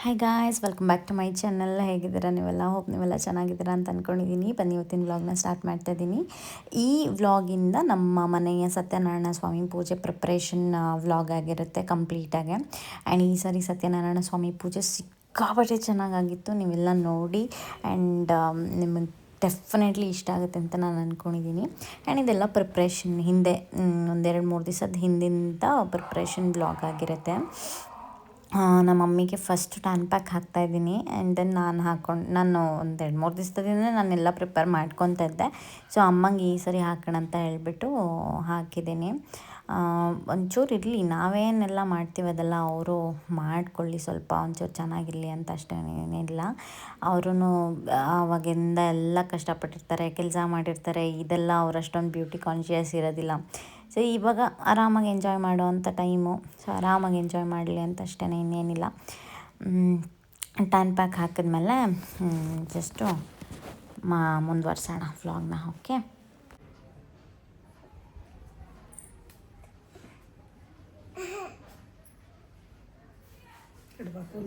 Hi guys welcome back to my channel ಹೇಗಿದ್ದೀರ ನೀವೆಲ್ಲ? Hope ನೀವೆಲ್ಲ ಚೆನ್ನಾಗಿದ್ದೀರಾ ಅಂತ ಅಂದ್ಕೊಂಡಿದ್ದೀನಿ ಬನ್ನಿ, ಇವತ್ತಿನ ವ್ಲಾಗ್ನ ಸ್ಟಾರ್ಟ್ ಮಾಡ್ತಾ ಇದ್ದೀನಿ ಈ ವ್ಲಾಗಿಂದ ನಮ್ಮ ಮನೆಯ ಸತ್ಯನಾರಾಯಣ ಸ್ವಾಮಿ ಪೂಜೆ ಪ್ರಿಪ್ರೇಷನ್ ವ್ಲಾಗ್ ಆಗಿರುತ್ತೆ ಕಂಪ್ಲೀಟಾಗಿ ಆ್ಯಂಡ್ ಈ ಸಾರಿ ಸತ್ಯನಾರಾಯಣ ಸ್ವಾಮಿ ಪೂಜೆ ಸಿಕ್ಕಾಪಟ್ಟೆ ಚೆನ್ನಾಗಾಗಿತ್ತು. ನೀವೆಲ್ಲ ನೋಡಿ ಆ್ಯಂಡ್ ನಿಮಗೆ ಡೆಫಿನೆಟ್ಲಿ ಇಷ್ಟ ಆಗುತ್ತೆ ಅಂತ ನಾನು ಅಂದ್ಕೊಂಡಿದ್ದೀನಿ ಆ್ಯಂಡ್ ಇದೆಲ್ಲ ಪ್ರಿಪ್ರೇಷನ್ ಹಿಂದೆ ಒಂದೆರಡು ಮೂರು ದಿವಸದ ಹಿಂದಿಂದ ಪ್ರಿಪ್ರೇಷನ್ ಬ್ಲಾಗ್ ಆಗಿರುತ್ತೆ. ನಮ್ಮ ಮಮ್ಮಿಗೆ ಫಸ್ಟ್ ಟ್ಯಾನ್ ಪ್ಯಾಕ್ ಹಾಕ್ತಾಯಿದ್ದೀನಿ ಆ್ಯಂಡ್ ದೆನ್ ನಾನು ಹಾಕ್ಕೊಂಡು ನಾನು ಒಂದು ಎರಡು ಮೂರು ದಿವಸದಿಂದ ನಾನೆಲ್ಲ ಪ್ರಿಪೇರ್ ಮಾಡ್ಕೊತ ಇದ್ದೆ. ಸೊ ಅಮ್ಮಂಗೆ ಈ ಸರಿ ಹಾಕೋಣ ಅಂತ ಹೇಳಿಬಿಟ್ಟು ಹಾಕಿದ್ದೀನಿ. ಒಂಚೂರು ಇರಲಿ, ನಾವೇನೆಲ್ಲ ಮಾಡ್ತೀವಿ ಅದೆಲ್ಲ ಅವರು ಮಾಡ್ಕೊಳ್ಳಿ, ಸ್ವಲ್ಪ ಒಂಚೂರು ಚೆನ್ನಾಗಿರಲಿ ಅಂತ ಅಷ್ಟೇನಿಲ್ಲ ಅವರು ಆವಾಗಿಂದ ಎಲ್ಲ ಕಷ್ಟಪಟ್ಟಿರ್ತಾರೆ, ಕೆಲಸ ಮಾಡಿರ್ತಾರೆ, ಇದೆಲ್ಲ ಅವ್ರು ಅಷ್ಟೊಂದು ಬ್ಯೂಟಿ ಕಾನ್ಷಿಯಸ್ ಇರೋದಿಲ್ಲ. ಸೊ ಇವಾಗ ಆರಾಮಾಗಿ ಎಂಜಾಯ್ ಮಾಡುವಂಥ ಟೈಮು ಸೊ ಆರಾಮಾಗಿ ಎಂಜಾಯ್ ಮಾಡಲಿ ಅಂತ ಅಷ್ಟೇ ಇನ್ನೇನಿಲ್ಲ ಟ್ಯಾನ್ ಪ್ಯಾಕ್ ಹಾಕಿದ್ಮೇಲೆ ಜಸ್ಟು ಮಾ ಮುಂದುವರ್ಸೋಣ ಫ್ಲಾಗ್ನ ಓಕೆ ಇಡ್ಬೇಕು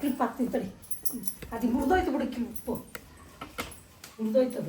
ಕ್ಲಿಪ್ ಹಾಕ್ತೀನಿ ತಡಿ ಅದು ಮುರಿದೋಯ್ತು ಬಿಡು ಕ್ಲಿಪ್ಪು ಮುರಿದೋಯ್ತು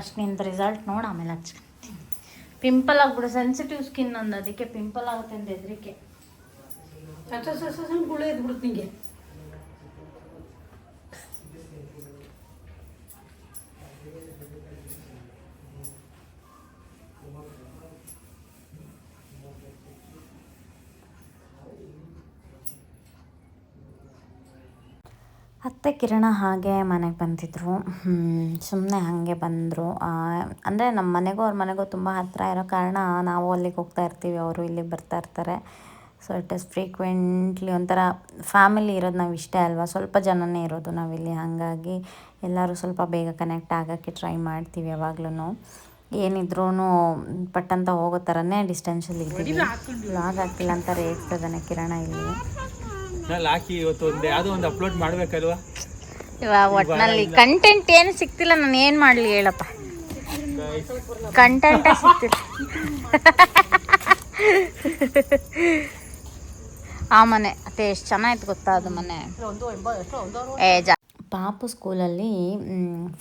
ಫಸ್ಟ್ ನಿಂದು ರಿಸಲ್ಟ್ ನೋಡಿ ಆಮೇಲೆ ಹಚ್ಕೊಂತೀನಿ ಪಿಂಪಲ್ ಆಗ್ಬಿಡು ಸೆನ್ಸಿಟಿವ್ ಸ್ಕಿನ್ ಅನ್ನೋದಕ್ಕೆ ಪಿಂಪಲ್ ಆಗುತ್ತೆ ಅಂತ ಹೆದರಿಕೆ. ಗುಳೆ ಎದ್ಬಿಡ್ತು ನಿಂಗೆ. ಅತ್ತೆ ಕಿರಣ ಹಾಗೆ ಮನೆಗೆ ಬಂದಿದ್ದರು ಸುಮ್ಮನೆ ಹಾಗೆ ಬಂದರು. ಅಂದರೆ ನಮ್ಮ ಮನೆಗೂ ಅವ್ರ ಮನೆಗೂ ತುಂಬ ಹತ್ತಿರ ಇರೋ ಕಾರಣ ನಾವು ಅಲ್ಲಿಗೆ ಹೋಗ್ತಾ ಇರ್ತೀವಿ, ಅವರು ಇಲ್ಲಿಗೆ ಬರ್ತಾ ಇರ್ತಾರೆ. ಸೊ ಇಟ್ ಇಸ್ ಫ್ರೀಕ್ವೆಂಟ್ಲಿ ಒಂಥರ ಫ್ಯಾಮಿಲಿ ಇರೋದು ನಾವು ಇಷ್ಟೇ ಅಲ್ವಾ? ಸ್ವಲ್ಪ ಜನನೇ ಇರೋದು ನಾವಿಲ್ಲಿ ಹಾಗಾಗಿ ಎಲ್ಲರೂ ಸ್ವಲ್ಪ ಬೇಗ ಕನೆಕ್ಟ್ ಆಗೋಕ್ಕೆ ಟ್ರೈ ಮಾಡ್ತೀವಿ ಯಾವಾಗ್ಲೂ ಏನಿದ್ರೂ ಪಟ್ಟಂತ ಹೋಗೋ ಥರನೇ ಡಿಸ್ಟೆನ್ಸಲ್ಲಿ ಇದ್ದೀವಿ. ಲಾಗ್ ಆಗ್ತಿಲ್ಲ ಅಂತ ರೇಗ್ತದಾನೆ ಕಿರಣ ಇಲ್ಲಿ. ಹಾಕಿ ಇವತ್ತು ಒಂದು ಯಾವುದೋ ಒಂದು ಅಪ್ಲೋಡ್ ಮಾಡ್ಬೇಕಲ್ವಾ? ಇವಾಗ ಒಟ್ನಲ್ಲಿ ಕಂಟೆಂಟ್ ಏನು ಸಿಕ್ತಿಲ್ಲ ನಾನು ಏನು ಮಾಡಲಿ ಹೇಳಪ್ಪ. ಕಂಟೆಂಟ ಸಿಕ್ತಿಲ್ಲ. ಆ ಮನೆ ಅತ್ತೆ ಎಷ್ಟು ಚೆನ್ನಾಗಿತ್ತು ಗೊತ್ತಾ ಅದು ಮನೆ. ಏ ಜಾ ಪಾಪು ಸ್ಕೂಲಲ್ಲಿ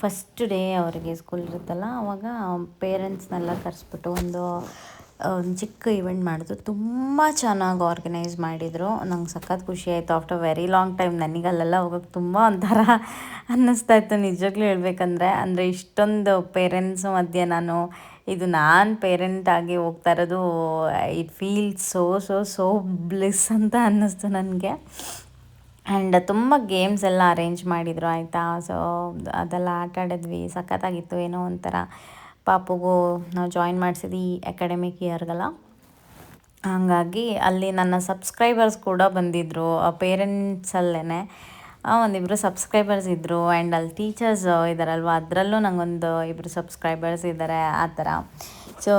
ಫಸ್ಟ್ ಡೇ ಅವರಿಗೆ ಸ್ಕೂಲ್ ಇರುತ್ತಲ್ಲ ಅವಾಗ ಪೇರೆಂಟ್ಸ್ನೆಲ್ಲ ಕರೆಸ್ಬಿಟ್ಟು ಒಂದು ಒಂದು ಚಿಕ್ಕ ಇವೆಂಟ್ ಮಾಡಿದ್ರು. ತುಂಬ ಚೆನ್ನಾಗಿ ಆರ್ಗನೈಸ್ ಮಾಡಿದರು. ನಂಗೆ ಸಖತ್ ಖುಷಿ ಆಯಿತು. ಆಫ್ಟರ್ ವೆರಿ ಲಾಂಗ್ ಟೈಮ್ ನನಗೆ ಅಲ್ಲೆಲ್ಲ ಹೋಗೋಕ್ಕೆ ತುಂಬ ಒಂಥರ ಅನ್ನಿಸ್ತಾ ಇತ್ತು. ನಿಜಾಗ್ಲೂ ಹೇಳ್ಬೇಕಂದ್ರೆ, ಅಂದರೆ ಇಷ್ಟೊಂದು ಪೇರೆಂಟ್ಸ್ ಮಧ್ಯೆ ನಾನು ಇದು ನಾನು ಪೇರೆಂಟ್ ಆಗಿ ಹೋಗ್ತಾ ಇರೋದು it feel so so so bliss ಅಂತ ಅನ್ನಿಸ್ತು ನನಗೆ. ಆ್ಯಂಡ್ ತುಂಬ ಗೇಮ್ಸ್ ಎಲ್ಲ ಅರೇಂಜ್ ಮಾಡಿದರು, ಆಯಿತಾ? ಸೊ ಅದೆಲ್ಲ ಆಟ ಆಡಿದ್ವಿ ಸಖತ್ತಾಗಿತ್ತು ಏನೋ ಒಂಥರ. ಪಾಪುಗೂ ನಾವು ಜಾಯಿನ್ ಮಾಡಿಸಿದ್ವಿ ಈ ಅಕಾಡೆಮಿಕ್ ಇಯರ್ಗೆಲ್ಲ ಹಾಗಾಗಿ ಅಲ್ಲಿ ನನ್ನ ಸಬ್ಸ್ಕ್ರೈಬರ್ಸ್ ಕೂಡ ಬಂದಿದ್ದರು ಪೇರೆಂಟ್ಸಲ್ಲೇ ಒಂದಿಬ್ಬರು ಸಬ್ಸ್ಕ್ರೈಬರ್ಸ್ ಇದ್ದರು ಆ್ಯಂಡ್ ಅಲ್ಲಿ ಟೀಚರ್ಸ್ ಇದ್ದಾರಲ್ವ ಅದರಲ್ಲೂ ನನಗೊಂದು ಇಬ್ಬರು ಸಬ್ಸ್ಕ್ರೈಬರ್ಸ್ ಇದ್ದಾರೆ ಆ ಥರ ಸೊ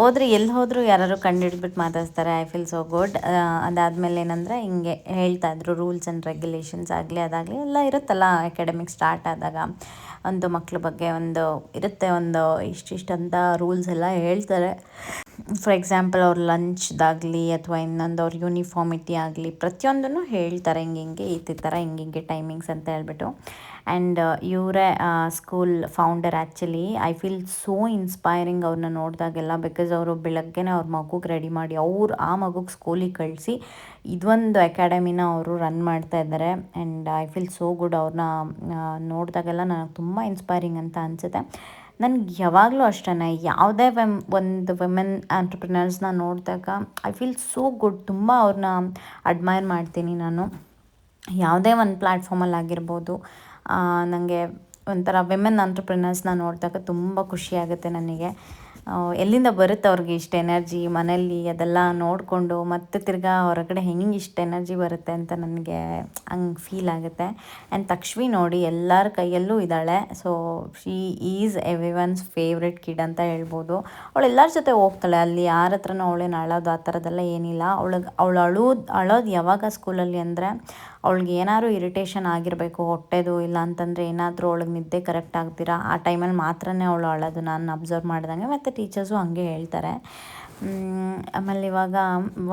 ಹೋದ್ರೆ ಎಲ್ಲಿ ಹೋದರೂ ಯಾರು ಕಂಡುಹಿಡ್ಬಿಟ್ಟು ಮಾತಾಡ್ತಾರೆ ಐ ಫೀಲ್ ಸೋ ಗುಡ್ ಅದಾದಮೇಲೆ ಏನಂದರೆ ಹಿಂಗೆ ಹೇಳ್ತಾಯಿದ್ರು ರೂಲ್ಸ್ ಆ್ಯಂಡ್ ರೆಗ್ಯುಲೇಷನ್ಸ್ ಆಗಲಿ ಅದಾಗಲಿ ಎಲ್ಲ ಇರುತ್ತಲ್ಲ ಅಕಾಡೆಮಿಕ್ ಸ್ಟಾರ್ಟ್ ಆದಾಗ. ಒಂದು ಮಕ್ಳ ಬಗ್ಗೆ ಒಂದು ಇರುತ್ತೆ, ಒಂದು ಇಷ್ಟಿಷ್ಟಂತ ರೂಲ್ಸ್ ಎಲ್ಲ ಹೇಳ್ತಾರೆ. ಫಾರ್ ಎಕ್ಸಾಂಪಲ್ ಅವ್ರ ಲಂಚ್ದಾಗಲಿ ಅಥವಾ ಇನ್ನೊಂದು ಅವ್ರ ಯೂನಿಫಾರ್ಮಿಟಿ ಆಗಲಿ ಪ್ರತಿಯೊಂದನ್ನು ಹೇಳ್ತಾರೆ, ಹಿಂಗೆ ಹಿಂಗೆ ಈ ಥರ ಹಿಂಗೆ ಹಿಂಗೆ ಟೈಮಿಂಗ್ಸ್ ಅಂತ ಹೇಳ್ಬಿಟ್ಟು. ಆ್ಯಂಡ್ ಇವರೇ school founder actually I feel so inspiring ಅವ್ರನ್ನ ನೋಡಿದಾಗೆಲ್ಲ ಬಿಕಾಸ್ ಅವರು ಬೆಳಗ್ಗೆನೇ ಅವ್ರ ಮಗುಗೆ ರೆಡಿ ಮಾಡಿ ಅವ್ರು ಆ ಮಗುಗೆ ಸ್ಕೂಲಿಗೆ ಕಳಿಸಿ ಇದೊಂದು ಅಕಾಡೆಮಿನ ಅವರು ರನ್ ಮಾಡ್ತಾ ಇದ್ದಾರೆ and I feel so good ಅವ್ರನ್ನ ನೋಡಿದಾಗೆಲ್ಲ ನನಗೆ ತುಂಬ ಇನ್ಸ್ಪೈರಿಂಗ್ ಅಂತ ಅನಿಸುತ್ತೆ. ನನಗೆ ಯಾವಾಗಲೂ ಅಷ್ಟೇ ಯಾವುದೇ ವೆಮ್, ಒಂದು ವಿಮೆನ್ ಆಂಟ್ರಪ್ರಿನರ್ಸ್ನ ನೋಡಿದಾಗ ಐ ಫೀಲ್ ಸೋ ಗುಡ್ ತುಂಬ ಅವ್ರನ್ನ ಅಡ್ಮೈರ್ ಮಾಡ್ತೀನಿ ನಾನು. ಯಾವುದೇ ಒಂದು ಪ್ಲ್ಯಾಟ್ಫಾರ್ಮಲ್ಲಿ ಆಗಿರ್ಬೋದು ನನಗೆ ಒಂಥರ ವಿಮೆನ್ ಆಂಟ್ರಪ್ರಿನರ್ಸ್ನ ನೋಡಿದಾಗ ತುಂಬ ಖುಷಿಯಾಗುತ್ತೆ ನನಗೆ. ಎಲ್ಲಿಂದ ಬರುತ್ತೆ ಅವ್ರಿಗೆ ಇಷ್ಟು ಎನರ್ಜಿ ಮನೆಯಲ್ಲಿ ಅದೆಲ್ಲ ನೋಡಿಕೊಂಡು ಮತ್ತೆ ತಿರ್ಗಾ ಹೊರಗಡೆ ಹೆಂಗೆ ಇಷ್ಟು ಎನರ್ಜಿ ಬರುತ್ತೆ ಅಂತ ನನಗೆ ಹಂಗೆ ಫೀಲ್ ಆಗುತ್ತೆ. ಆ್ಯಂಡ್ ತಕ್ಷ್ವಿ ನೋಡಿ ಎಲ್ಲರ ಕೈಯಲ್ಲೂ ಇದ್ದಾಳೆ. So she is everyone's favourite kid ಅಂತ ಹೇಳ್ಬೋದು. ಅವಳು ಎಲ್ಲರ ಜೊತೆ ಹೋಗ್ತಾಳೆ. ಅಲ್ಲಿ ಯಾರ ಹತ್ರನೂ ಅವಳೇನು ಅಳೋದು ಆ ಥರದ್ದೆಲ್ಲ ಏನಿಲ್ಲ. ಅವಳಿಗೆ, ಅವಳು ಅಳೋದು ಅಳೋದು ಯಾವಾಗ ಸ್ಕೂಲಲ್ಲಿ ಅಂದರೆ ಅವಳಿಗೆ ಏನಾದ್ರು ಇರಿಟೇಷನ್ ಆಗಿರಬೇಕು, ಹೊಟ್ಟೆದು ಇಲ್ಲ ಅಂತಂದರೆ ಏನಾದರೂ ಅವಳಿಗೆ ನಿದ್ದೆ ಕರೆಕ್ಟ್ ಆಗ್ತೀರಾ? ಆ ಟೈಮಲ್ಲಿ ಮಾತ್ರನೇ ಅವಳು ಅಳೋದು ನಾನು ಅಬ್ಸರ್ವ್ ಮಾಡಿದಂಗೆ ಮತ್ತು ಟೀಚರ್ಸು ಹಂಗೆ ಹೇಳ್ತಾರೆ. ಆಮೇಲೆ ಇವಾಗ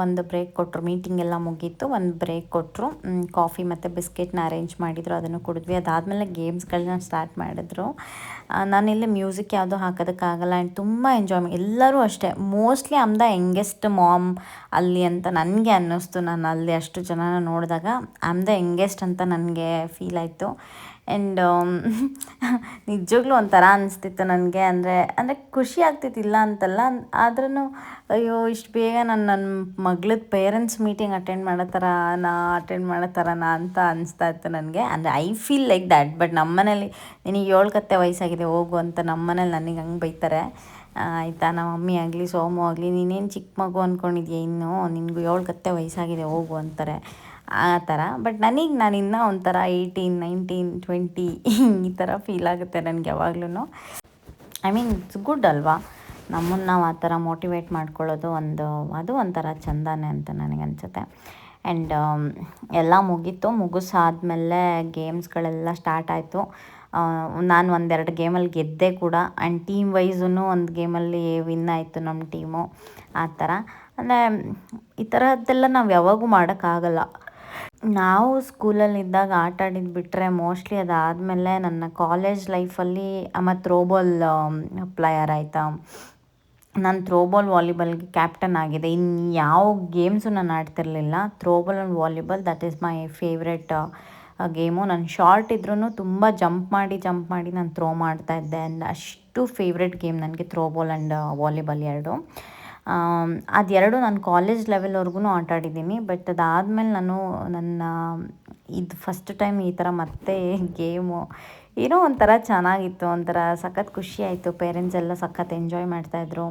ಒಂದು ಬ್ರೇಕ್ ಕೊಟ್ಟರು ಮೀಟಿಂಗ್ ಎಲ್ಲ ಮುಗೀತು, ಒಂದು ಬ್ರೇಕ್ ಕೊಟ್ಟರು ಕಾಫಿ ಮತ್ತು ಬಿಸ್ಕೆಟ್ನ ಅರೇಂಜ್ ಮಾಡಿದರು, ಅದನ್ನು ಕುಡಿದ್ವಿ. ಅದಾದಮೇಲೆ ಗೇಮ್ಸ್ಗಳನ್ನ ಸ್ಟಾರ್ಟ್ ಮಾಡಿದ್ರು. ನಾನು ನಾನಿಲ್ಲಿ ಮ್ಯೂಸಿಕ್ ಯಾವುದೂ ಹಾಕೋದಕ್ಕಾಗಲ್ಲ ಆ್ಯಂಡ್ ತುಂಬ ಎಂಜಾಯ್ ಎಲ್ಲರೂ ಅಷ್ಟೇ. Mostly am the youngest mom ಅಲ್ಲಿ ಅಂತ ನನಗೆ ಅನ್ನಿಸ್ತು. ನಾನು ಅಲ್ಲಿ ಅಷ್ಟು ಜನನ ನೋಡಿದಾಗ ಆಮ್ ದ ಯಂಗೆಸ್ಟ್ ಅಂತ ನನಗೆ ಫೀಲ್ ಆಯಿತು. ಆ್ಯಂಡ್ ನಿಜವಾಗ್ಲೂ ಒಂಥರ ಅನಿಸ್ತಿತ್ತು ನನಗೆ. ಅಂದರೆ ಅಂದರೆ ಖುಷಿ ಆಗ್ತಿತ್ತು ಇಲ್ಲ ಅಂತಲ್ಲ. ಆದ್ರೂ ಅಯ್ಯೋ, ಇಷ್ಟು ಬೇಗ ನಾನು ನನ್ನ ಮಗಳದ್ದು ಪೇರೆಂಟ್ಸ್ ಮೀಟಿಂಗ್ ಅಟೆಂಡ್ ಮಾಡೋ ಥರ ನಾ ಅಟೆಂಡ್ ಮಾಡೋ ಥರನಾ ಅಂತ ಅನಿಸ್ತಾ ಇತ್ತು ನನಗೆ. ಅಂದರೆ I feel like that but ನಮ್ಮನೇಲಿ, ನಿನಗೆ ಏಳು ಕತ್ತೆ ವಯಸ್ಸಾಗಿದೆ, ಹೋಗು ಅಂತ ನಮ್ಮನೇಲಿ ನನಗೆ ಹಂಗೆ ಬೈತಾರೆ. ಆಯಿತಾ? ನಮ್ಮ ಮಮ್ಮಿ ಆಗಲಿ, ಸೋಮು ಆಗಲಿ, ನೀನೇನು ಚಿಕ್ಕ ಮಗು ಅಂದ್ಕೊಂಡಿದ್ಯಾ ಇನ್ನೂ? ನಿನಗೂ ಏಳು ಕತ್ತೆ ವಯಸ್ಸಾಗಿದೆ, ಹೋಗು ಅಂತಾರೆ. ಆ ಥರ ಬಟ್ ನನಗೆ ನಾನು ಇನ್ನೂ ಒಂಥರ ಏಯ್ಟೀನ್ ನೈನ್ಟೀನ್ ಟ್ವೆಂಟಿ ಈ ಥರ ಫೀಲ್ ಆಗುತ್ತೆ ನನಗೆ ಯಾವಾಗ್ಲೂ ಐ ಮೀನ್ ಇಟ್ಸ್ ಗುಡ್ ಅಲ್ವಾ? ನಮ್ಮನ್ನು ನಾವು ಆ ಥರ ಮೋಟಿವೇಟ್ ಮಾಡ್ಕೊಳ್ಳೋದು ಒಂದು, ಅದು ಒಂಥರ ಚಂದನೇ ಅಂತ ನನಗೆ ಅನಿಸುತ್ತೆ. ಆ್ಯಂಡ್ ಎಲ್ಲ ಮುಗೀತು. ಮುಗಿಸಾದ್ಮೇಲೆ ಗೇಮ್ಸ್ಗಳೆಲ್ಲ ಸ್ಟಾರ್ಟ್ ಆಯಿತು. ನಾನು ಒಂದೆರಡು ಗೇಮಲ್ಲಿ ಗೆದ್ದೆ ಕೂಡ. ಆ್ಯಂಡ್ ಟೀಮ್ ವೈಸೂ ಒಂದು ಗೇಮಲ್ಲಿ ವಿನ್ ಆಯಿತು ನಮ್ಮ ಟೀಮು ಆ ಥರ ಅಂದರೆ ಈ ಥರದ್ದೆಲ್ಲ ನಾವು ಯಾವಾಗೂ ಮಾಡೋಕ್ಕಾಗಲ್ಲ. ನಾವು ಸ್ಕೂಲಲ್ಲಿದ್ದಾಗ ಆಟ ಆಡಿದ್ದು ಬಿಟ್ಟರೆ ಮೋಸ್ಟ್ಲಿ ಅದಾದಮೇಲೆ ನನ್ನ ಕಾಲೇಜ್ ಲೈಫಲ್ಲಿ ಮತ್ತು ಥ್ರೋಬಾಲ್ ಪ್ಲೇಯರ್ ಆಯಿತಾ. ನಾನು ಥ್ರೋಬಾಲ್ ವಾಲಿಬಾಲ್ಗೆ ಕ್ಯಾಪ್ಟನ್ ಆಗಿದೆ ಇನ್ನು ಯಾವ ಗೇಮ್ಸು ನಾನು ಆಡ್ತಿರಲಿಲ್ಲ. Throwball and volleyball that is my favourite game. ನಾನು ಶಾರ್ಟ್ ಇದ್ರೂ ತುಂಬ ಜಂಪ್ ಮಾಡಿ ಜಂಪ್ ಮಾಡಿ ನಾನು ಥ್ರೋ ಮಾಡ್ತಾ ಇದ್ದೆ. ಆ್ಯಂಡ್ ಅಷ್ಟು ಫೇವ್ರೆಟ್ ಗೇಮ್ ನನಗೆ ಥ್ರೋಬಾಲ್ ಆ್ಯಂಡ್ ವಾಲಿಬಾಲ್ ಎರಡು. ಅದೆರಡು ನಾನು ಕಾಲೇಜ್ ಲೆವೆಲ್ವರೆಗೂ ಆಟಾಡಿದ್ದೀನಿ ಬಟ್ ಅದಾದಮೇಲೆ ನಾನು ನನ್ನ, ಇದು ಫಸ್ಟ್ ಟೈಮ್ ಈ ಥರ ಮತ್ತೆ ಗೇಮು ಏನೋ ಒಂಥರ ಚೆನ್ನಾಗಿತ್ತು, ಒಂಥರ ಸಖತ್ ಖುಷಿ ಆಯಿತು ಪೇರೆಂಟ್ಸ್ ಎಲ್ಲ ಸಖತ್ ಎಂಜಾಯ್ ಮಾಡ್ತಾಯಿದ್ರು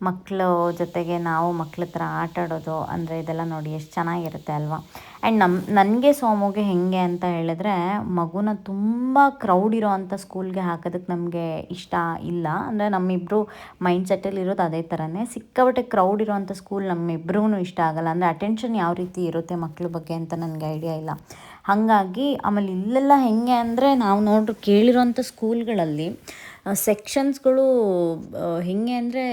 ಮಕ್ಕಳು ಜೊತೆಗೆ ನಾವು ಮಕ್ಳ ಹತ್ರ ಆಟ ಆಡೋದು ಅಂದರೆ ಇದೆಲ್ಲ ನೋಡಿ ಎಷ್ಟು ಚೆನ್ನಾಗಿರುತ್ತೆ ಅಲ್ವಾ? ಆ್ಯಂಡ್ ನಮ್ಮ ನನಗೆ ಸೋಮುಗೆ ಹೇಗೆ ಅಂತ ಹೇಳಿದ್ರೆ ಮಗುನ ತುಂಬ ಕ್ರೌಡ್ ಇರೋ ಅಂಥ ಸ್ಕೂಲ್ಗೆ ಹಾಕೋದಕ್ಕೆ ನಮಗೆ ಇಷ್ಟ ಇಲ್ಲ. ಅಂದರೆ ನಮ್ಮಿಬ್ಬರು ಮೈಂಡ್ ಸೆಟ್ಟಲ್ಲಿ ಇರೋದು ಅದೇ ಥರನೇ ಸಿಕ್ಕಾಪಟ್ಟೆ ಕ್ರೌಡ್ ಇರೋವಂಥ ಸ್ಕೂಲ್ ನಮ್ಮಿಬ್ರೂ ಇಷ್ಟ ಆಗಲ್ಲ. ಅಂದರೆ ಅಟೆನ್ಷನ್ ಯಾವ ರೀತಿ ಇರುತ್ತೆ ಮಕ್ಳ ಬಗ್ಗೆ ಅಂತ ನನಗೆ ಐಡಿಯಾ ಇಲ್ಲ. ಹಾಗಾಗಿ ಆಮೇಲೆ ಇಲ್ಲೆಲ್ಲ ಹೆಂಗೆ ಅಂದರೆ ನಾವು ನೋಡ್ರಿ ಕೇಳಿರೋಂಥ ಸ್ಕೂಲ್ಗಳಲ್ಲಿ ಸೆಕ್ಷನ್ಸ್ಗಳು ಹೆಂಗೆ ಅಂದರೆ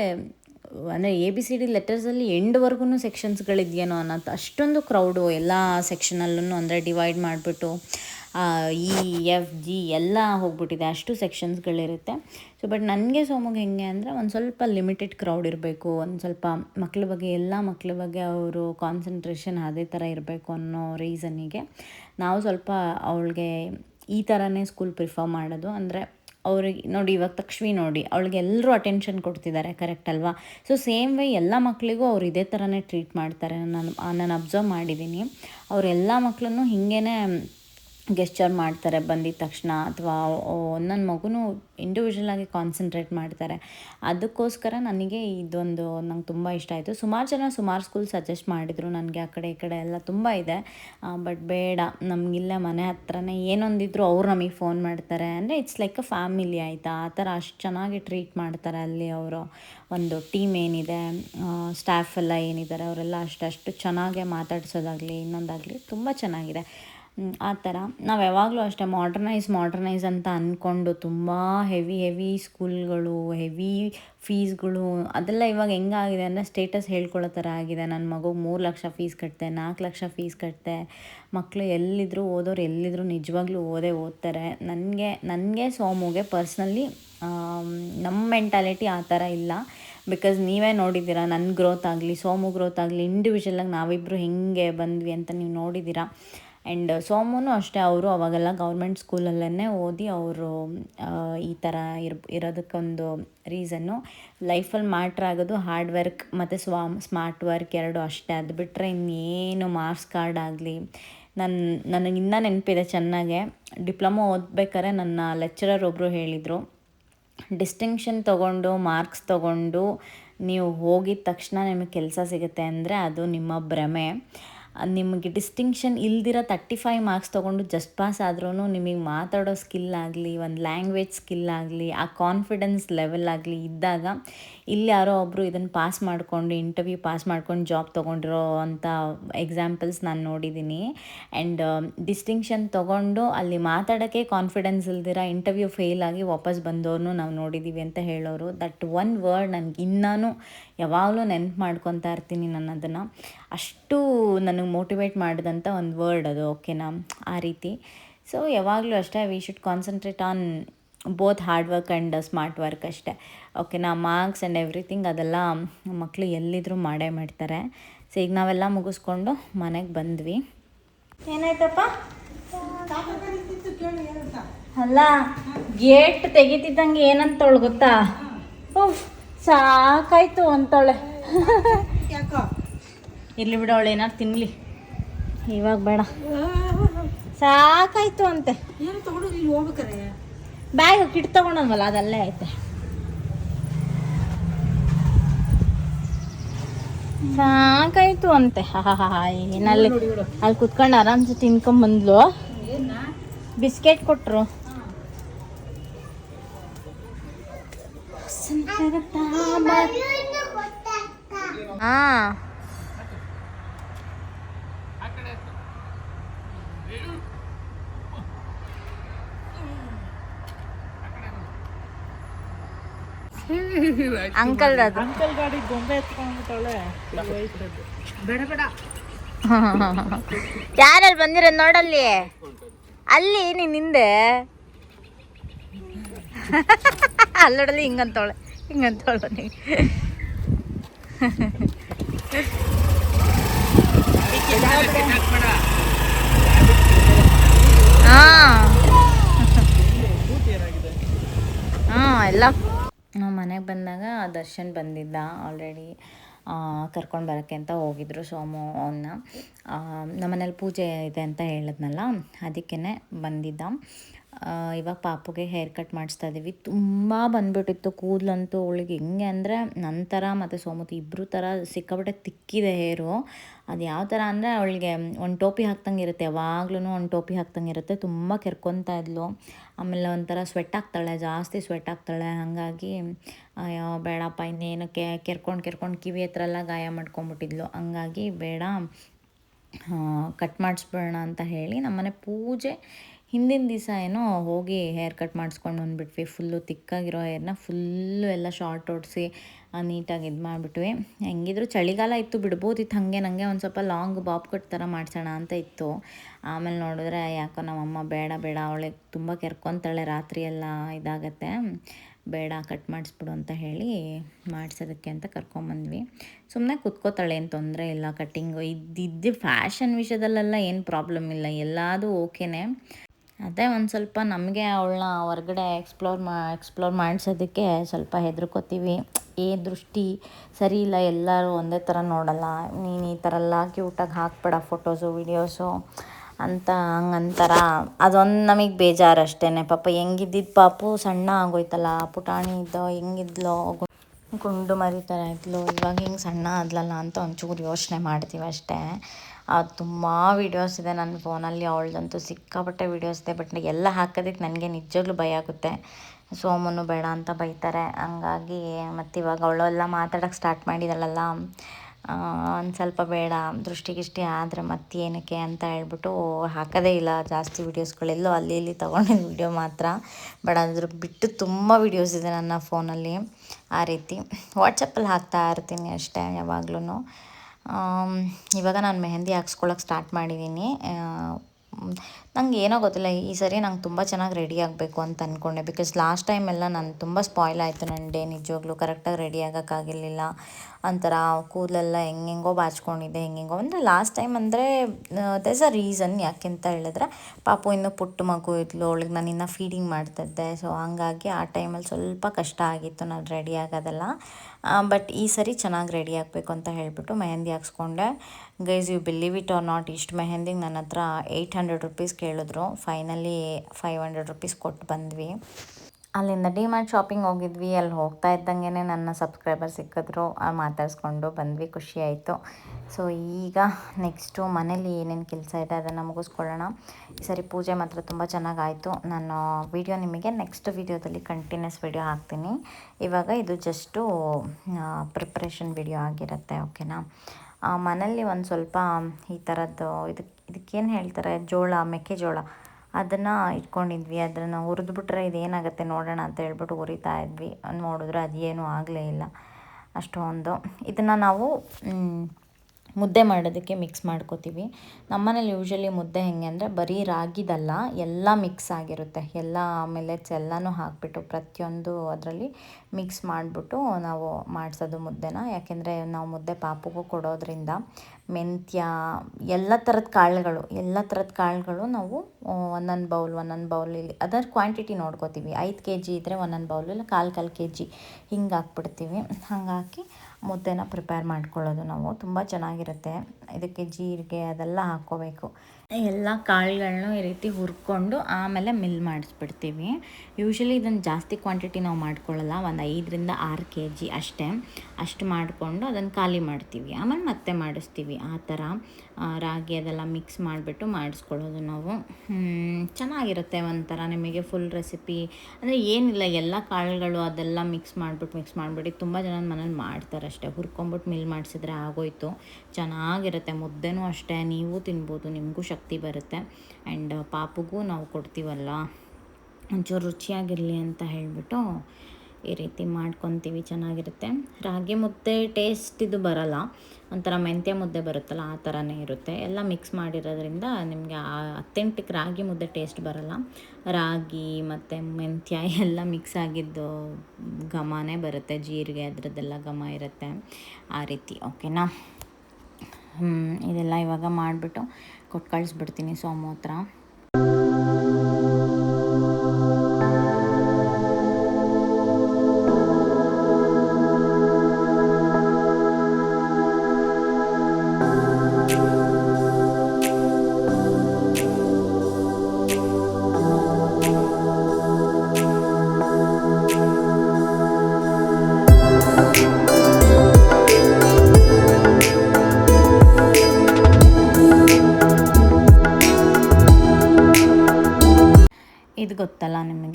ಅಂದರೆ ಎ ಬಿ ಸಿ ಡಿ ಲೆಟರ್ಸಲ್ಲಿ ಎಂಡ್ವರೆಗೂ ಸೆಕ್ಷನ್ಸ್ಗಳಿದೆಯೇನೋ ಅನ್ನೋದು, ಅಷ್ಟೊಂದು ಕ್ರೌಡು ಎಲ್ಲ ಸೆಕ್ಷನಲ್ಲೂ ಅಂದರೆ ಡಿವೈಡ್ ಮಾಡಿಬಿಟ್ಟು ಇ ಎಫ್ ಜಿ ಎಲ್ಲ ಹೋಗ್ಬಿಟ್ಟಿದೆ, ಅಷ್ಟು ಸೆಕ್ಷನ್ಸ್ಗಳಿರುತ್ತೆ ಸೊ ಬಟ್ ನನಗೆ ಸೋಮಗೆ ಹೆಂಗೆ ಅಂದರೆ ಒಂದು ಸ್ವಲ್ಪ ಲಿಮಿಟೆಡ್ ಕ್ರೌಡ್ ಇರಬೇಕು, ಒಂದು ಸ್ವಲ್ಪ ಮಕ್ಳ ಬಗ್ಗೆ, ಎಲ್ಲ ಮಕ್ಳ ಬಗ್ಗೆ ಅವರು ಕಾನ್ಸಂಟ್ರೇಷನ್ ಅದೇ ಥರ ಇರಬೇಕು ಅನ್ನೋ ರೀಸನಿಗೆ ನಾವು ಸ್ವಲ್ಪ ಅವಳಿಗೆ ಈ ಥರನೇ ಸ್ಕೂಲ್ ಪ್ರಿಫರ್ ಮಾಡೋದು. ಅಂದರೆ ಅವ್ರಿಗೆ ನೋಡಿ, ಇವಾಗ ತಕ್ಷ್ಮಿ ನೋಡಿ, ಅವಳಿಗೆ ಎಲ್ಲರೂ ಅಟೆನ್ಷನ್ ಕೊಡ್ತಿದ್ದಾರೆ ಕರೆಕ್ಟ್ ಅಲ್ವಾ? ಸೊ ಸೇಮ್ ವೇ ಎಲ್ಲ ಮಕ್ಕಳಿಗೂ ಅವ್ರು ಇದೇ ಥರನೇ ಟ್ರೀಟ್ ಮಾಡ್ತಾರೆ. ನಾನು ನಾನು ಅಬ್ಸರ್ವ್ ಮಾಡಿದ್ದೀನಿ. ಅವರೆಲ್ಲ ಮಕ್ಕಳನ್ನು ಹಿಂಗೇ ಗೆಸ್ಚರ್ ಮಾಡ್ತಾರೆ ಬಂದಿದ ತಕ್ಷಣ ಅಥವಾ ಒಂದೊಂದು ಮಗುನೂ ಇಂಡಿವಿಜುವಲಾಗಿ ಕಾನ್ಸಂಟ್ರೇಟ್ ಮಾಡ್ತಾರೆ. ಅದಕ್ಕೋಸ್ಕರ ನನಗೆ ಇದೊಂದು ನಂಗೆ ತುಂಬ ಇಷ್ಟ ಆಯಿತು. ಸುಮಾರು ಜನ ಸುಮಾರು ಸ್ಕೂಲ್ ಸಜೆಸ್ಟ್ ಮಾಡಿದರು ನನಗೆ ಆ ಕಡೆ ಈ ಕಡೆ ಎಲ್ಲ ತುಂಬ ಇದೆ. ಬಟ್ ಬೇಡ ನಮಗಿಲ್ಲೇ ಮನೆ ಹತ್ರನೇ ಏನೊಂದಿದ್ರು ಅವ್ರು ನಮಗೆ ಫೋನ್ ಮಾಡ್ತಾರೆ. ಅಂದರೆ ಇಟ್ಸ್ ಲೈಕ್ ಅ ಫ್ಯಾಮಿಲಿ ಆಯಿತಾ? ಆ ಥರ ಅಷ್ಟು ಚೆನ್ನಾಗಿ ಟ್ರೀಟ್ ಮಾಡ್ತಾರೆ ಅಲ್ಲಿ ಅವರು. ಒಂದು ಟೀಮ್ ಏನಿದೆ ಸ್ಟಾಫ್ ಎಲ್ಲ ಏನಿದ್ದಾರೆ ಅವರೆಲ್ಲ ಅಷ್ಟು ಅಷ್ಟು ಚೆನ್ನಾಗೆ ಮಾತಾಡ್ಸೋದಾಗಲಿ, ಇನ್ನೊಂದಾಗಲಿ ತುಂಬ ಚೆನ್ನಾಗಿದೆ. ಆ ಥರ. ನಾವು ಯಾವಾಗಲೂ ಅಷ್ಟೇ ಮಾಡ್ರನೈಸ್ ಮಾಡ್ರನೈಸ್ ಅಂತ ಅಂದ್ಕೊಂಡು ತುಂಬ ಹೆವಿ ಹೆವಿ ಸ್ಕೂಲ್ಗಳು ಹೆವಿ ಫೀಸ್ಗಳು ಅದೆಲ್ಲ ಇವಾಗ ಹೆಂಗಾಗಿದೆ ಅಂದರೆ ಸ್ಟೇಟಸ್ ಹೇಳ್ಕೊಳ್ಳೋ ಥರ ಆಗಿದೆ. ನನ್ನ ಮಗು ಮೂರು ಲಕ್ಷ ಫೀಸ್ ಕಟ್ಟಿದೆ ನಾಲ್ಕು ಲಕ್ಷ ಫೀಸ್ ಕಟ್ಟಿದೆ ಮಕ್ಕಳು ಎಲ್ಲಿದ್ದರೂ ಓದೋರು ಎಲ್ಲಿದ್ದರೂ ನಿಜವಾಗ್ಲೂ ಓದೇ ಓದ್ತಾರೆ. ನನಗೆ ನನಗೆ ಸೋಮುಗೆ ಪರ್ಸ್ನಲಿ ನಮ್ಮ ಮೆಂಟಾಲಿಟಿ ಆ ಥರ ಇಲ್ಲ. ಬಿಕಾಸ್ ನೀವೇ ನೋಡಿದ್ದೀರಾ ನನ್ನ ಗ್ರೋತ್ ಆಗಲಿ, ಸೋಮು ಗ್ರೋತ್ ಆಗಲಿ ಇಂಡಿವಿಜುವಲಾಗಿ ನಾವಿಬ್ಬರು ಹೆಂಗೆ ಬಂದ್ವಿ ಅಂತ ನೀವು ನೋಡಿದ್ದೀರಾ? ಆ್ಯಂಡ್ ಸೋಮುನು ಅಷ್ಟೇ, ಅವರು ಅವಾಗೆಲ್ಲ ಗೌರ್ಮೆಂಟ್ ಸ್ಕೂಲಲ್ಲೇ ಓದಿ ಅವರು ಈ ಥರ ಇರ್, ಇರೋದಕ್ಕೊಂದು ರೀಸನ್ನು ಲೈಫಲ್ಲಿ ಮ್ಯಾಟ್ರ್ ಆಗೋದು ಹಾರ್ಡ್ ವರ್ಕ್ ಮತ್ತು ಸ್ವಾ ಸ್ಮಾರ್ಟ್ ವರ್ಕ್ ಎರಡು ಅಷ್ಟೇ. ಅದು ಬಿಟ್ಟರೆ ಇನ್ನೇನು ಮಾರ್ಕ್ಸ್ ಕಾರ್ಡ್ ಆಗಲಿ. ನನ್ನ ನನಗೆ ಇನ್ನೂ ನೆನಪಿದೆ ಚೆನ್ನಾಗೆ. ಡಿಪ್ಲೊಮೊ ಓದ್ಬೇಕಾದ್ರೆ ನನ್ನ ಲೆಕ್ಚರರ್ ಒಬ್ಬರು ಹೇಳಿದರು ಡಿಸ್ಟಿಂಕ್ಷನ್ ತೊಗೊಂಡು ಮಾರ್ಕ್ಸ್ ತೊಗೊಂಡು, ನೀವು ಹೋಗಿದ ತಕ್ಷಣ ನಿಮಗೆ ಕೆಲಸ ಸಿಗುತ್ತೆ. ಅಂದರೆ ಅದು ನಿಮ್ಮ ಭ್ರಮೆ. ನಿಮಗೆ ಡಿಸ್ಟಿಂಕ್ಷನ್ ಇಲ್ದಿರೋ ತರ್ಟಿ ಫೈವ್ ಮಾರ್ಕ್ಸ್ ತೊಗೊಂಡು ಜಸ್ಟ್ ಪಾಸ್ ಆದ್ರೂ ನಿಮಗೆ ಮಾತಾಡೋ ಸ್ಕಿಲ್ ಆಗಲಿ, ಒಂದು ಲ್ಯಾಂಗ್ವೇಜ್ ಸ್ಕಿಲ್ ಆಗಲಿ, ಆ ಕಾನ್ಫಿಡೆನ್ಸ್ ಲೆವೆಲ್ ಆಗಲಿ ಇದ್ದಾಗ ಇಲ್ಲಿ ಯಾರೋ ಒಬ್ಬರು ಇದನ್ನು ಪಾಸ್ ಮಾಡಿಕೊಂಡು ಇಂಟರ್ವ್ಯೂ ಪಾಸ್ ಮಾಡ್ಕೊಂಡು ಜಾಬ್ ತೊಗೊಂಡಿರೋ ಅಂಥ ಎಕ್ಸಾಂಪಲ್ಸ್ ನಾನು ನೋಡಿದ್ದೀನಿ ಆ್ಯಂಡ್ ಡಿಸ್ಟಿಂಕ್ಷನ್ ತೊಗೊಂಡು ಅಲ್ಲಿ ಮಾತಾಡೋಕ್ಕೆ ಕಾನ್ಫಿಡೆನ್ಸ್ ಇಲ್ದಿರ ಇಂಟರ್ವ್ಯೂ ಫೇಲ್ ಆಗಿ ವಾಪಸ್ ಬಂದವ್ರನ್ನೂ ನಾವು ನೋಡಿದ್ದೀವಿ ಅಂತ ಹೇಳೋರು. ದಟ್ ಒನ್ ವರ್ಡ್ ನನಗೆ ಇನ್ನೂ ಯಾವಾಗಲೂ ನೆನ್ಪು ಮಾಡ್ಕೊತಾ ಇರ್ತೀನಿ ನಾನು ಅದನ್ನು. ಅಷ್ಟು ನನಗೆ ಮೋಟಿವೇಟ್ ಮಾಡಿದಂಥ ಒಂದು ವರ್ಡ್ ಅದು ಓಕೆನಾ ಆ ರೀತಿ. ಸೊ ಯಾವಾಗಲೂ ಅಷ್ಟೇ we should concentrate on both hard work and smart work ಅಷ್ಟೇ. ಓಕೆನಾ ಮಾರ್ಕ್ಸ್ ಆ್ಯಂಡ್ ಎವ್ರಿಥಿಂಗ್ ಅದೆಲ್ಲ ಮಕ್ಕಳು ಎಲ್ಲಿದ್ದರೂ ಮಾಡೇ ಮಾಡ್ತಾರೆ. ಸೊ ಈಗ ನಾವೆಲ್ಲ ಮುಗಿಸ್ಕೊಂಡು ಮನೆಗೆ ಬಂದ್ವಿ. ಏನಾಯ್ತಪ್ಪ? ಅಲ್ಲ ಗೇಟ್ ತೆಗಿತಿದ್ದಂಗೆ ಏನಂತವಳು ಗೊತ್ತಾ? ಓಹ್ ಸಾಕಾಯ್ತು ಅಂತವಳೆ. ಯಾಕೋ? ಇರ್ಲಿ ಬಿಡು ಅವಳು ಏನಾರು ತಿನ್ನಲಿ ಇವಾಗ ಬೇಡ. ಸಾಕಾಯ್ತು ಅಂತೆ. ಏನು ತಗೊಂಡು ಇಲ್ಲಿ ಹೋಗ್ಬೇಕಾರೆ? ಬ್ಯಾಗ್ ಕಿಟ್ ತಗೊಂಡಲ್ಲ ಅದಲ್ಲೇ ಐತೆ. ಸಾಕಾಯ್ತು ಅಂತೆ. ಏನಲ್ಲಿ ಅಲ್ಲಿ ಕುತ್ಕೊಂಡು ಆರಾಮ್ಸೆ ತಿನ್ಕೊಂಬಂದ್ಲು. ಬಂದ್ಲು ಬಿಸ್ಕೆಟ್ ಕೊಟ್ರು. ಹಾ. ಅಂಕಲ್ ಅದು. ಅಂಕಲ್ ಗಾಡಿ ಗೊಂಬೆ ಎತ್ಕೊಂಡ್ಬಿಟ್ಟವಳೆ. ಬೇಡ ಬೇಡ. ಯಾರಲ್ಲಿ ಬಂದಿರೋದು ನೋಡಲ್ಲಿ? ಅಲ್ಲಿ ನೀನ್ ಹಿಂದೆ. ಅಲ್ಲೊಡಲಿ ಹಿಂಗಂತವಳೆ. ಹಿಂಗಂತವಳು ನೀ. ಹಾ. ಹಾಂ ಎಲ್ಲ ನಾವು ಮನೆಗೆ ಬಂದಾಗ ದರ್ಶನ್ ಬಂದಿದ್ದ ಆಲ್ರೆಡಿ ಕರ್ಕೊಂಡು ಬರೋಕ್ಕೆ ಅಂತ ಹೋಗಿದ್ರು ಸೋಮು ಅವನ್ನ ನಮ್ಮನೇಲಿ ಪೂಜೆ ಇದೆ ಅಂತ ಹೇಳಿದ್ನಲ್ಲ ಅದಕ್ಕೇ ಬಂದಿದ್ದ. ಇವಾಗ ಪಾಪುಗೆ ಹೇರ್ ಕಟ್ ಮಾಡಿಸ್ತಾ ಇದ್ದೀವಿ ತುಂಬ ಬಂದ್ಬಿಟ್ಟಿತ್ತು. ಕೂದಲಂತೂ ಅವಳಿಗೆ ಹೆಂಗೆ ಅಂದರೆ ನನ್ನ ಥರ ಮತ್ತು ಸೋಮತಿ ಇಬ್ಬರು ಥರ ಸಿಕ್ಕಾಬಿಟ್ಟೆ ತಿಕ್ಕಿದೆ ಹೇರು ಅದು ಯಾವ ಥರ ಅಂದರೆ ಅವಳಿಗೆ ಒಂದು ಟೋಪಿ ಹಾಕ್ದಂಗೆ ಇರುತ್ತೆ. ಯಾವಾಗ್ಲೂ ಒಂದು ಟೋಪಿ ಹಾಕ್ದಂಗೆ ಇರುತ್ತೆ. ತುಂಬ ಕೆರ್ಕೊತಾ ಇದ್ಲು. ಆಮೇಲೆ ಒಂಥರ ಸ್ವೆಟ್ ಆಗ್ತಾಳೆ. ಜಾಸ್ತಿ ಸ್ವೆಟ್ ಆಗ್ತಾಳೆ. ಹಾಗಾಗಿ, ಅಯ್ಯೋ, ಬೇಡಪ್ಪ, ಇನ್ನೇನಕ್ಕೆ ಕೆರ್ಕೊಂಡು ಕೆರ್ಕೊಂಡು ಕಿವಿ ಹತ್ರ ಎಲ್ಲ ಗಾಯ ಮಾಡ್ಕೊಂಬಿಟ್ಟಿದ್ಲು ಹಂಗಾಗಿ ಬೇಡ ಕಟ್ ಮಾಡಿಸ್ಬಿಡೋಣ ಅಂತ ಹೇಳಿ ನಮ್ಮನೆ ಪೂಜೆ ಹಿಂದಿನ ದಿವಸ ಏನೋ ಹೋಗಿ ಹೇರ್ ಕಟ್ ಮಾಡಿಸ್ಕೊಂಡು ಬಂದ್ಬಿಟ್ವಿ. ಫುಲ್ಲು ತಿಕ್ಕಾಗಿರೋ ಹೇರ್ನ ಫುಲ್ಲು ಎಲ್ಲ ಶಾರ್ಟ್ ಹೊಡ್ಸಿ ನೀಟಾಗಿ ಇದು ಮಾಡಿಬಿಟ್ವಿ. ಹೆಂಗಿದ್ರು ಚಳಿಗಾಲ ಇತ್ತು, ಬಿಡ್ಬೋದಿತ್ತು. ಹಾಗೆ ನನಗೆ ಒಂದು ಸ್ವಲ್ಪ ಲಾಂಗ್ ಬಾಬ್ ಕಟ್ ಥರ ಮಾಡ್ಸೋಣ ಅಂತ ಇತ್ತು. ಆಮೇಲೆ ನೋಡಿದ್ರೆ ಯಾಕೋ ನಮ್ಮಮ್ಮ ಬೇಡ ಬೇಡ ಅವಳಿಗೆ ತುಂಬ ಕೆರ್ಕೊತಾಳೆ, ರಾತ್ರಿ ಎಲ್ಲ ಇದಾಗತ್ತೆ. ಬೇಡ ಕಟ್ ಮಾಡಿಸ್ಬಿಡು ಅಂತ ಹೇಳಿ ಮಾಡಿಸೋದಕ್ಕೆ ಅಂತ ಕರ್ಕೊಂಬಂದ್ವಿ ಸುಮ್ಮನೆ ಕುತ್ಕೋತಾಳೆ, ಏನು ತೊಂದರೆ ಇಲ್ಲ. ಕಟ್ಟಿಂಗು ಇದ್ದಿದ್ದು ಫ್ಯಾಷನ್ ವಿಷಯದಲ್ಲೆಲ್ಲ ಏನು ಪ್ರಾಬ್ಲಮ್ ಇಲ್ಲ. ಎಲ್ಲದೂ ಓಕೆನೇ ಅದೇ ಒಂದು ಸ್ವಲ್ಪ ನಮಗೆ ಅವಳನ್ನ ಹೊರ್ಗಡೆ ಎಕ್ಸ್ಪ್ಲೋರ್ ಮಾ ಎಕ್ಸ್ಪ್ಲೋರ್ ಮಾಡಿಸೋದಕ್ಕೆ ಸ್ವಲ್ಪ ಹೆದರ್ಕೋತೀವಿ. ಏ ದೃಷ್ಟಿ, ಸರಿ ಇಲ್ಲ, ಎಲ್ಲರೂ ಒಂದೇ ಥರ ನೋಡಲ್ಲ. ನೀನು ಈ ಥರ ಎಲ್ಲ ಕ್ಯೂಟಾಗಿ ಹಾಕ್ಬೇಡ ಫೋಟೋಸು ವೀಡಿಯೋಸು ಅಂತ, ಹಂಗಂತಾರ. ಅದೊಂದು ನಮಗೆ ಬೇಜಾರು ಅಷ್ಟೇ ಪಾಪ ಹೆಂಗಿದ್ದಿದ್ದು ಪಾಪು ಸಣ್ಣ ಆಗೋಯ್ತಲ್ಲ, ಪುಟಾಣಿ ಇದ್ದೋ, ಹೆಂಗಿದ್ಲೋ, ಗುಂಡು ಮರಿ ಥರ ಇದ್ಲು. ಇವಾಗ ಹಿಂಗೆ ಸಣ್ಣ ಆದ್ಲಲ್ಲ ಅಂತ ಒಂಚೂರು ಯೋಚನೆ ಮಾಡ್ತೀವಿ ಅಷ್ಟೇ. ತುಂಬ ವೀಡಿಯೋಸ್ ಇದೆ ನನ್ನ ಫೋನಲ್ಲಿ ಅವಳದಂತೂ ಸಿಕ್ಕಾಪಟ್ಟೆ ವೀಡಿಯೋಸ್ ಇದೆ ಬಟ್ ಎಲ್ಲ ಹಾಕೋದಕ್ಕೆ ನನಗೆ ನಿಜವಾಗ್ಲೂ ಭಯ ಆಗುತ್ತೆ. ಸೋಮನು ಬೇಡ ಅಂತ ಬೈತಾರೆ. ಹಂಗಾಗಿ ಮತ್ತು ಇವಾಗ ಅವಳೆಲ್ಲ ಮಾತಾಡಕ್ಕೆ ಸ್ಟಾರ್ಟ್ ಮಾಡಿದಳಲ್ಲ. ಒಂದು ಸ್ವಲ್ಪ ಬೇಡ, ದೃಷ್ಟಿಗಿಷ್ಟಿ ಆದರೆ ಮತ್ತೇನಕ್ಕೆ ಅಂತ ಹೇಳ್ಬಿಟ್ಟು ಹಾಕೋದೇ ಇಲ್ಲ ಜಾಸ್ತಿ ವೀಡಿಯೋಸ್ಗಳೆಲ್ಲೋ ಅಲ್ಲಿ ಇಲ್ಲಿ ತೊಗೊಂಡಿದ್ದು ವೀಡಿಯೋ ಮಾತ್ರ. ಬಟ್ ಅದ್ರ ಬಿಟ್ಟು ತುಂಬ ವೀಡಿಯೋಸ್ ಇದೆ ನನ್ನ ಫೋನಲ್ಲಿ ಆ ರೀತಿ. ವಾಟ್ಸಪ್ಪಲ್ಲಿ ಹಾಕ್ತಾ ಇರ್ತೀನಿ ಅಷ್ಟೇ ಯಾವಾಗ್ಲೂ ಇವಾಗ ನಾನು ಮೆಹೆಂದಿ ಹಾಕ್ಸ್ಕೊಳಕ್ಕೆ ಸ್ಟಾರ್ಟ್ ಮಾಡಿದ್ದೀನಿ ನಂಗೆ ಏನೋ ಗೊತ್ತಿಲ್ಲ, ಈ ಸರಿ ನಂಗೆ ತುಂಬ ಚೆನ್ನಾಗಿ ರೆಡಿ ಆಗಬೇಕು ಅಂತ ಅಂದ್ಕೊಂಡೆ ಬಿಕಾಸ್ ಲಾಸ್ಟ್ ಟೈಮೆಲ್ಲ ನಾನು ತುಂಬ ಸ್ಪಾಯ್ಲ್ ಆಯಿತು ನನ್ನ ಡೇ ನಿಜವಾಗ್ಲೂ ಕರೆಕ್ಟಾಗಿ ರೆಡಿ ಆಗೋಕ್ಕಾಗಿರಲಿಲ್ಲ ಒಂಥರ ಕೂದಲೆಲ್ಲ ಹೆಂಗೆಂಗೋ ಬಾಚ್ಕೊಂಡಿದ್ದೆ, ಹೆಂಗೆಂಗೋ. ಅಂದರೆ ಲಾಸ್ಟ್ ಟೈಮ್ ಅಂದರೆ ದಸ್ ಅ ರೀಸನ್ ಯಾಕೆಂತ ಹೇಳಿದ್ರೆ, ಪಾಪು ಇನ್ನೂ ಪುಟ್ಟ ಮಗು ಇದ್ಲು, ಅವಳಿಗೆ ನಾನು ಇನ್ನೂ ಫೀಡಿಂಗ್ ಮಾಡ್ತಿದ್ದೆ. ಸೊ ಹಂಗಾಗಿ ಆ ಟೈಮಲ್ಲಿ ಸ್ವಲ್ಪ ಕಷ್ಟ ಆಗಿತ್ತು, ನಾನು ರೆಡಿ ಆಗೋದೆಲ್ಲ. ಬಟ್ ಈ ಸರಿ ಚೆನ್ನಾಗಿ ರೆಡಿ ಆಗಬೇಕು ಅಂತ ಹೇಳಿಬಿಟ್ಟು mehndi ಹಾಕ್ಸ್ಕೊಂಡೆ. Guys you believe it or not ಇಷ್ಟು ಮೆಹಂದಿಗೆ ನನ್ನ ಹತ್ರ ಏಯ್ಟ್ ಹಂಡ್ರೆಡ್ ರುಪೀಸ್ ಕೇಳಿದ್ರು. ಫೈನಲಿ ಫೈವ್ ಹಂಡ್ರೆಡ್ ರುಪೀಸ್ ಕೊಟ್ಟು ಬಂದ್ವಿ. ಅಲ್ಲಿಂದ ಡಿಮಾರ್ಟ್ ಶಾಪಿಂಗ್ ಹೋಗಿದ್ವಿ, ಅಲ್ಲಿ ಹೋಗ್ತಾ ಇದ್ದಂಗೆ ನನ್ನ ಸಬ್ಸ್ಕ್ರೈಬರ್ ಸಿಕ್ಕಿದ್ರು ಮಾತಾಡಿಸ್ಕೊಂಡು ಬಂದ್ವಿ, ಖುಷಿ ಆಯಿತು. ಸೊ ಈಗ ನೆಕ್ಸ್ಟು ಮನೇಲಿ ಏನೇನು ಕೆಲಸ ಇದೆ ಅದನ್ನು ಮುಗಿಸ್ಕೊಳ್ಳೋಣ. ಈ ಸರಿ ಪೂಜೆ ಮಾತ್ರ ತುಂಬ ಚೆನ್ನಾಗಾಯಿತು. ನಾನು ವಿಡಿಯೋ ನಿಮಗೆ ನೆಕ್ಸ್ಟ್ ವಿಡಿಯೋದಲ್ಲಿ ಕಂಟಿನ್ಯೂಸ್ ವಿಡಿಯೋ ಹಾಕ್ತೀನಿ. ಇವಾಗ ಇದು ಜಸ್ಟು ಪ್ರಿಪ್ರೇಷನ್ ವಿಡಿಯೋ ಆಗಿರುತ್ತೆ ಓಕೆನಾ ಮನೇಲಿ ಒಂದು ಸ್ವಲ್ಪ ಈ ಥರದ್ದು ಇದಕ್ಕೆ ಇದಕ್ಕೇನು ಹೇಳ್ತಾರೆ? ಜೋಳ, ಮೆಕ್ಕೆಜೋಳ. ಅದನ್ನು ಇಟ್ಕೊಂಡಿದ್ವಿ. ಅದನ್ನು ಹುರಿದ್ಬಿಟ್ರೆ ಇದೇನಾಗುತ್ತೆ ನೋಡೋಣ ಅಂತ ಹೇಳ್ಬಿಟ್ಟು ಹುರಿತಾ ಇದ್ವಿ. ನೋಡಿದ್ರೆ ಅದೇನೂ ಆಗಲೇ ಇಲ್ಲ. ಅಷ್ಟೊಂದು. ಇದನ್ನು ನಾವು ಮುದ್ದೆ ಮಾಡೋದಕ್ಕೆ ಮಿಕ್ಸ್ ಮಾಡ್ಕೋತೀವಿ. ನಮ್ಮನೇಲಿ ಯೂಶ್ವಲಿ ಮುದ್ದೆ ಹೆಂಗೆ ಅಂದರೆ ಬರೀ ರಾಗಿದಲ್ಲ, ಎಲ್ಲ ಮಿಕ್ಸ್ ಆಗಿರುತ್ತೆ. ಎಲ್ಲ ಆಮೇಲೆ ಚೆಲ್ಲನೂ ಹಾಕ್ಬಿಟ್ಟು ಪ್ರತಿಯೊಂದು ಅದರಲ್ಲಿ ಮಿಕ್ಸ್ ಮಾಡಿಬಿಟ್ಟು ನಾವು ಮಾಡಿಸೋದು ಮುದ್ದೆನ. ಯಾಕೆಂದರೆ ನಾವು ಮುದ್ದೆ ಪಾಪುಗೂ ಕೊಡೋದ್ರಿಂದ ಮೆಂತ್ಯ, ಎಲ್ಲ ಥರದ ಕಾಳುಗಳು, ಎಲ್ಲ ಥರದ ಕಾಳುಗಳು ನಾವು ಒಂದೊಂದು ಬೌಲ್, ಒಂದೊಂದು ಬೌಲಲ್ಲಿ ಅದರ ಕ್ವಾಂಟಿಟಿ ನೋಡ್ಕೋತೀವಿ. ಐದು ಕೆ ಜಿ ಇದ್ದರೆ ಒಂದೊಂದು ಬೌಲ್ ಇಲ್ಲ, ಕಾಲು ಕಾಲು ಕೆ ಜಿ ಹಿಂಗೆ ಹಾಕ್ಬಿಡ್ತೀವಿ. ಹಂಗಾಕಿ ಮುದ್ದೆನ ಪ್ರಿಪೇರ್ ಮಾಡ್ಕೊಳ್ಳೋದು ನಾವು. ತುಂಬ ಚೆನ್ನಾಗಿರುತ್ತೆ. ಇದಕ್ಕೆ ಜೀರಿಗೆ ಅದೆಲ್ಲ ಹಾಕ್ಕೋಬೇಕು. ಎಲ್ಲ ಕಾಳುಗಳನ್ನು ಈ ರೀತಿ ಹುರ್ಕೊಂಡು ಆಮೇಲೆ ಮಿಲ್ ಮಾಡಿಸ್ಬಿಡ್ತೀವಿ. ಯೂಶ್ವಲಿ ಇದನ್ನು ಜಾಸ್ತಿ ಕ್ವಾಂಟಿಟಿ ನಾವು ಮಾಡ್ಕೊಳ್ಳಲ್ಲ, ಒಂದು ಐದರಿಂದ ಆರು ಕೆ ಜಿ ಅಷ್ಟೇ. ಅಷ್ಟು ಮಾಡಿಕೊಂಡು ಅದನ್ನು ಖಾಲಿ ಮಾಡ್ತೀವಿ. ಆಮೇಲೆ ಮತ್ತೆ ಮಾಡಿಸ್ತೀವಿ, ಆ ಥರ. ರಾಗಿ ಅದೆಲ್ಲ ಮಿಕ್ಸ್ ಮಾಡಿಬಿಟ್ಟು ಮಾಡಿಸ್ಕೊಳ್ಳೋದು ನಾವು. ಚೆನ್ನಾಗಿರುತ್ತೆ ಒಂಥರ ನಿಮಗೆ ಫುಲ್ ರೆಸಿಪಿ ಅಂದರೆ ಏನಿಲ್ಲ, ಎಲ್ಲ ಕಾಳುಗಳು ಅದೆಲ್ಲ ಮಿಕ್ಸ್ ಮಾಡಿಬಿಟ್ಟು ಮಿಕ್ಸ್ ಮಾಡಿಬಿಟ್ಟು ತುಂಬ ಜನ ಮನೇಲಿ ಮಾಡ್ತಾರೆ ಅಷ್ಟೇ. ಹುರ್ಕೊಂಬಿಟ್ಟು ಮಿಲ್ ಮಾಡಿಸಿದ್ರೆ ಆಗೋಯ್ತು. ಚೆನ್ನಾಗಿರುತ್ತೆ, ಮುದ್ದೆನೂ ಅಷ್ಟೇ. ನೀವು ತಿನ್ಬೋದು, ನಿಮಗೂ ಶಕ್ತಿ ಬರುತ್ತೆ. ಆ್ಯಂಡ್ ಪಾಪುಗೂ ನಾವು ಕೊಡ್ತೀವಲ್ಲ. ಒಂಚೂರು ರುಚಿಯಾಗಿರಲಿ ಅಂತ ಹೇಳಿಬಿಟ್ಟು ಈ ರೀತಿ ಮಾಡ್ಕೊತೀವಿ, ಚೆನ್ನಾಗಿರುತ್ತೆ. ರಾಗಿ ಮುದ್ದೆ ಟೇಸ್ಟ್ ಇದು ಬರಲ್ಲ. ಒಂಥರ ಮೆಂತ್ಯ ಮುದ್ದೆ ಬರುತ್ತಲ್ಲ, ಆ ಥರನೇ ಇರುತ್ತೆ. ಎಲ್ಲ ಮಿಕ್ಸ್ ಮಾಡಿರೋದ್ರಿಂದ ನಿಮಗೆ ಅಥೆಂಟಿಕ್ ರಾಗಿ ಮುದ್ದೆ ಟೇಸ್ಟ್ ಬರಲ್ಲ. ರಾಗಿ ಮತ್ತು ಮೆಂತ್ಯ ಎಲ್ಲ ಮಿಕ್ಸ್ ಆಗಿದ್ದು ಘಮನೇ ಬರುತ್ತೆ, ಜೀರಿಗೆ ಅದರದ್ದೆಲ್ಲ ಘಮ ಇರುತ್ತೆ. ಆ ರೀತಿ ಓಕೆನಾ ಇದೆಲ್ಲ ಇವಾಗ ಮಾಡಿಬಿಟ್ಟು ಕೊಟ್ಟು ಕಳಿಸ್ಬಿಡ್ತೀನಿ ಸೋಮು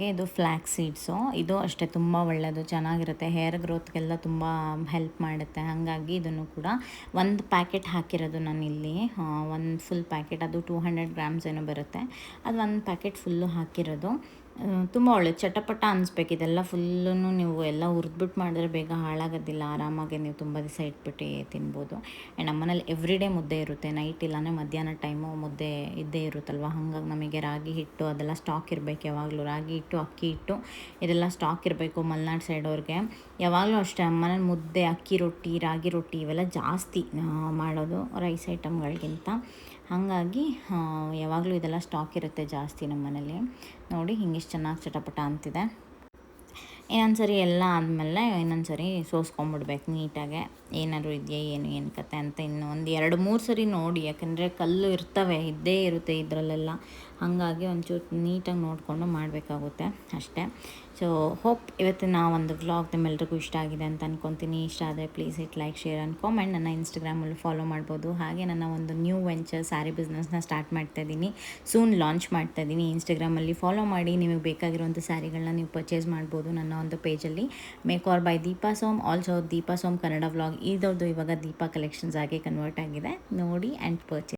ನಿಮಗೆ ಇದು ಫ್ಲ್ಯಾಕ್ ಸೀಡ್ಸು ಇದು ಅಷ್ಟೇ ತುಂಬ ಒಳ್ಳೆಯದು ಚೆನ್ನಾಗಿರುತ್ತೆ. ಹೇರ್ ಗ್ರೋತ್ಗೆಲ್ಲ ತುಂಬ ಹೆಲ್ಪ್ ಮಾಡುತ್ತೆ. ಹಾಗಾಗಿ ಇದನ್ನು ಕೂಡ ಒಂದು ಪ್ಯಾಕೆಟ್ ಹಾಕಿರೋದು ನಾನು ಇಲ್ಲಿ ಒಂದು ಫುಲ್ ಪ್ಯಾಕೆಟ್ ಅದು ಟೂ ಹಂಡ್ರೆಡ್ ಗ್ರಾಮ್ಸ್ ಏನೋ ಬರುತ್ತೆ. ಅದು ಒಂದು ಪ್ಯಾಕೆಟ್ ಫುಲ್ಲು ಹಾಕಿರೋದು. ತುಂಬ ಒಳ್ಳೆಯದು ಚಟಪಟ ಅನಿಸ್ಬೇಕು. ಇದೆಲ್ಲ ಫುಲ್ಲು ನೀವು ಎಲ್ಲ ಹುರಿದ್ಬಿಟ್ಟು ಮಾಡಿದ್ರೆ ಬೇಗ ಹಾಳಾಗೋದಿಲ್ಲ. ಆರಾಮಾಗಿ ನೀವು ತುಂಬ ದಿವಸ ಇಟ್ಬಿಟ್ಟು ತಿನ್ಬೋದು. ಆ್ಯಂಡ್ ನಮ್ಮನೇಲಿ ಎವ್ರಿ ಡೇ ಮುದ್ದೆ ಇರುತ್ತೆ. ನೈಟ್ ಇಲ್ಲಾಂದರೆ ಮಧ್ಯಾಹ್ನ ಟೈಮು ಮುದ್ದೆ ಇದ್ದೇ ಇರುತ್ತಲ್ವ? ಹಾಗಾಗಿ ನಮಗೆ ರಾಗಿ ಹಿಟ್ಟು ಅದೆಲ್ಲ ಸ್ಟಾಕ್ ಇರಬೇಕು ಯಾವಾಗಲೂ. ರಾಗಿ ಹಿಟ್ಟು, ಅಕ್ಕಿ ಹಿಟ್ಟು ಇದೆಲ್ಲ ಸ್ಟಾಕ್ ಇರಬೇಕು ಮಲೆನಾಡು ಸೈಡ್ ಅವ್ರಿಗೆ. ಯಾವಾಗಲೂ ಅಷ್ಟೇ ಅಮ್ಮನೇಲಿ ಮುದ್ದೆ, ಅಕ್ಕಿ ರೊಟ್ಟಿ, ರಾಗಿ ರೊಟ್ಟಿ ಇವೆಲ್ಲ ಜಾಸ್ತಿ ಮಾಡೋದು ರೈಸ್ ಐಟಮ್ಗಳಿಗಿಂತ ಹಾಗಾಗಿ ಯಾವಾಗಲೂ ಇದೆಲ್ಲ ಸ್ಟಾಕ್ ಇರುತ್ತೆ ಜಾಸ್ತಿ ನಮ್ಮ ಮನೇಲಿ. ನೋಡಿ, ಹಿಂಗಿಷ್ಟು ಚೆನ್ನಾಗಿ ಚಟಪಟ ಅಂತಿದೆ. ಇನ್ನೊಂದು ಸರಿ ಎಲ್ಲ ಆದಮೇಲೆ ಇನ್ನೊಂದು ಸರಿ ಸೋಸ್ಕೊಂಬಿಡ್ಬೇಕು ನೀಟಾಗೆ. ಏನಾದರೂ ಇದೆಯಾ, ಏನು ಏನು ಕತೆ ಅಂತ ಇನ್ನೂ ಒಂದು ಎರಡು ಮೂರು ಸರಿ ನೋಡಿ. ಯಾಕಂದರೆ ಕಲ್ಲು ಇರ್ತವೆ, ಇದ್ದೇ ಇರುತ್ತೆ ಇದರಲ್ಲೆಲ್ಲ. ಹಾಗಾಗಿ ಒಂಚೂರು ನೀಟಾಗಿ ನೋಡಿಕೊಂಡು ಮಾಡಬೇಕಾಗುತ್ತೆ ಅಷ್ಟೇ. ಸೊ ಹೋಪ್ ಇವತ್ತಿನ ಒಂದು ವ್ಲಾಗ್ ನಿಮ್ಮೆಲ್ರಿಗೂ ಇಷ್ಟ ಆಗಿದೆ ಅಂತ ಅನ್ಕೊತೀನಿ. ಇಷ್ಟ ಆದರೆ please it like share and comment ನನ್ನ ಇನ್ಸ್ಟಾಗ್ರಾಮಲ್ಲಿ ಫಾಲೋ ಮಾಡ್ಬೋದು. ಹಾಗೆ ನನ್ನ ಒಂದು ನ್ಯೂ ವೆಂಚರ್ ಸ್ಯಾರಿ ಬಿಸ್ನೆಸ್ನ ಸ್ಟಾರ್ಟ್ ಮಾಡ್ತಾ ಇದ್ದೀನಿ. ಸೂನ್ ಲಾಂಚ್ ಮಾಡ್ತಾ ಇದ್ದೀನಿ. ಇನ್ಸ್ಟಾಗ್ರಾಮಲ್ಲಿ ಫಾಲೋ ಮಾಡಿ ನಿಮಗೆ ಬೇಕಾಗಿರುವಂಥ ಸ್ಯಾರಿಗಳನ್ನ ನೀವು ಪರ್ಚೇಸ್ ಮಾಡ್ಬೋದು ನನ್ನ ಒಂದು ಪೇಜಲ್ಲಿ makeover by Deepa Som also Deepa Som Kannada vlog ಇದರದ್ದು ಇವಾಗ ದೀಪಾ ಕಲೆಕ್ಷನ್ಸ್ ಆಗಿ ಕನ್ವರ್ಟ್ ಆಗಿದೆ. ನೋಡಿ ಆ್ಯಂಡ್ ಪರ್ಚೇಸ್